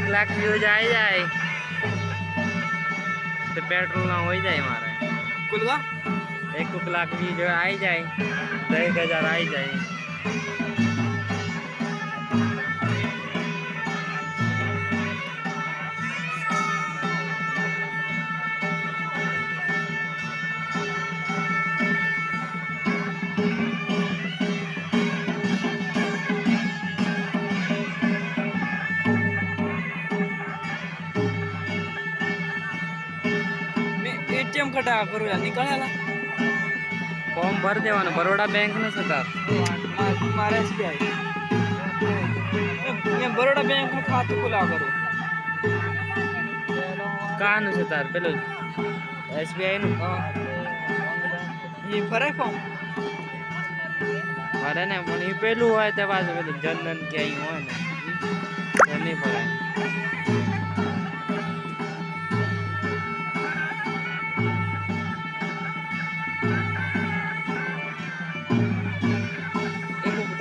એક લાખ વ્યૂઝ આવી જાય. તો પેટ્રોલ ના હોય જાય મારે. કુલવા એક એક લાખ વ્યૂઝ આવી જાય તો એક હજાર આવી જાય. એટીએમ કટા કરું નીકળેલા ફોર્મ ભરી દેવાનું. બરોડા બેંકનું છે તાર. મારે એસબીઆઈ બરોડા બરોડા બેંકનું ખાતું ખુલા કરું. કાનું છે તાર? પેલું એસબીઆઈ નું? એ ભરાય ફોર્મ? ભરે ને પણ એ પેલું હોય તે પાછું પેલું જનધન કે હોય ને. નહીં ભરાય.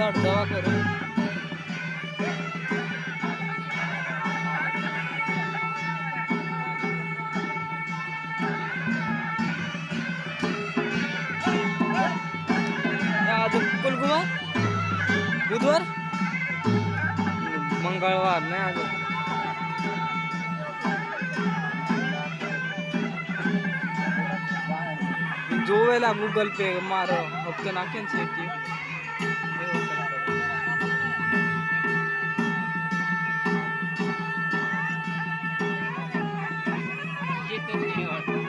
ઉદાડ દવા કરું. કુલગુમા બુધવાર? મંગળવાર ને આજે. જોવેલા ગૂગલ પે મારો હપ્તો નાખે ને છે ¿Qué es lo que